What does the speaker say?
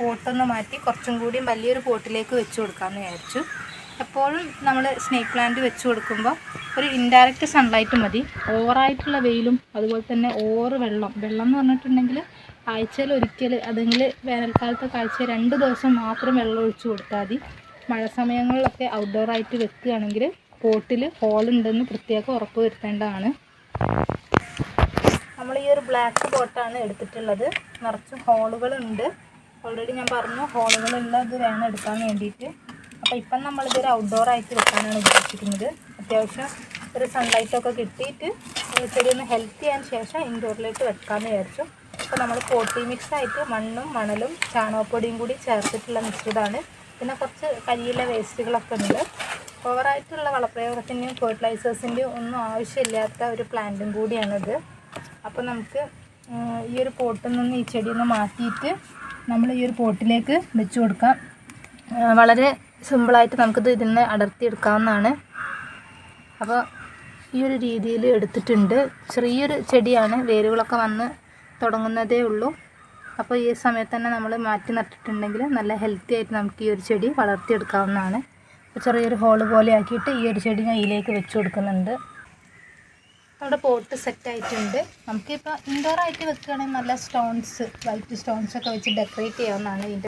പോട്ടൊന്ന് മാറ്റി കുറച്ചും കൂടി വലിയൊരു പോട്ടിലേക്ക് വെച്ച് കൊടുക്കാമെന്ന് വിചാരിച്ചു. എപ്പോഴും നമ്മൾ സ്നേക്ക് പ്ലാന്റ് വെച്ച് കൊടുക്കുമ്പോൾ ഒരു ഇൻഡയറക്റ്റ് സൺലൈറ്റ് മതി. ഓവറായിട്ടുള്ള വെയിലും അതുപോലെ തന്നെ ഓവർ വെള്ളം. വെള്ളം എന്ന് പറഞ്ഞിട്ടുണ്ടെങ്കിൽ ആഴ്ചയിൽ ഒരിക്കൽ അതെങ്കിൽ വേനൽക്കാലത്തൊക്കെ ആഴ്ച രണ്ട് ദിവസം മാത്രം വെള്ളം ഒഴിച്ചു കൊടുത്താൽ മതി. മഴ സമയങ്ങളിലൊക്കെ ഔട്ട്ഡോർ ആയിട്ട് വെക്കുകയാണെങ്കിൽ പോട്ടിൽ ഹോളുണ്ടെന്ന് പ്രത്യേകം ഉറപ്പ് വരുത്തേണ്ടതാണ്. നമ്മൾ ഈ ഒരു ബ്ലാക്ക് പോട്ടാണ് എടുത്തിട്ടുള്ളത്. നിറച്ചും ഹോളുകളുണ്ട് ഓൾറെഡി ഞാൻ പറഞ്ഞു ഹോളുകളുള്ളത് വേണം എടുക്കാൻ വേണ്ടിയിട്ട്. അപ്പോൾ ഇപ്പം നമ്മളിതൊരു ഔട്ട്ഡോർ ആയിട്ട് വെക്കാനാണ് ഉദ്ദേശിക്കുന്നത്. അത്യാവശ്യം ഒരു സൺലൈറ്റൊക്കെ കിട്ടിയിട്ട് ചെറിയൊന്ന് ഹെൽത്തി ആയതിനു ശേഷം ഇൻഡോറിലേക്ക് വെക്കാമെന്ന് വിചാരിച്ചു. അപ്പോൾ നമ്മൾ പോട്ടി മിക്സ് ആയിട്ട് മണ്ണും മണലും ചാണകപ്പൊടിയും കൂടി ചേർത്തിട്ടുള്ള മിശ്രിതമാണ് പിന്നെ കുറച്ച് കരിയിലെ വേസ്റ്റുകളൊക്കെ ഉണ്ട്. ഓവറായിട്ടുള്ള വളപ്രയോഗത്തിന്റെയും ഫെർട്ടിലൈസേഴ്സിന്റെയും ഒന്നും ആവശ്യമില്ലാത്ത ഒരു പ്ലാന്റും കൂടിയാണിത്. അപ്പോൾ നമുക്ക് ഈ ഒരു പോട്ടിൽ നിന്ന് ഈ ചെടിയൊന്ന് മാറ്റിയിട്ട് നമ്മൾ ഈ ഒരു പോട്ടിലേക്ക് വെച്ച് കൊടുക്കാം. വളരെ സിമ്പിളായിട്ട് നമുക്കിത് ഇതിൽ ഇതിനെ അടർത്തിയെടുക്കാവുന്നതാണ്. അപ്പോൾ ഈ ഒരു രീതിയിൽ എടുത്തിട്ടുണ്ട്. ചെറിയൊരു ചെടിയാണ്. വേരുകളൊക്കെ വന്ന് തുടങ്ങുന്നതേ ഉള്ളൂ. അപ്പോൾ ഈ സമയത്ത് തന്നെ നമ്മൾ മാറ്റി നട്ടിട്ടുണ്ടെങ്കിൽ നല്ല ഹെൽത്തി ആയിട്ട് നമുക്ക് ഈ ഒരു ചെടി വളർത്തിയെടുക്കാവുന്നതാണ്. ചെറിയൊരു ഹോൾ പോലെ ആക്കിയിട്ട് ഈ ഒരു ചെടി ഞാൻ ഇതിലേക്ക് വെച്ച് കൊടുക്കുന്നുണ്ട്. നമ്മുടെ പോട്ട് സെറ്റ് ആയിട്ടുണ്ട്. നമുക്കിപ്പോൾ ഇൻഡോർ ആയിട്ട് വെക്കുകയാണെങ്കിൽ നല്ല സ്റ്റോൺസ് വൈറ്റ് സ്റ്റോൺസ് ഒക്കെ വെച്ച് ഡെക്കറേറ്റ് ചെയ്യാവുന്നതാണ് ഇതിന്റെ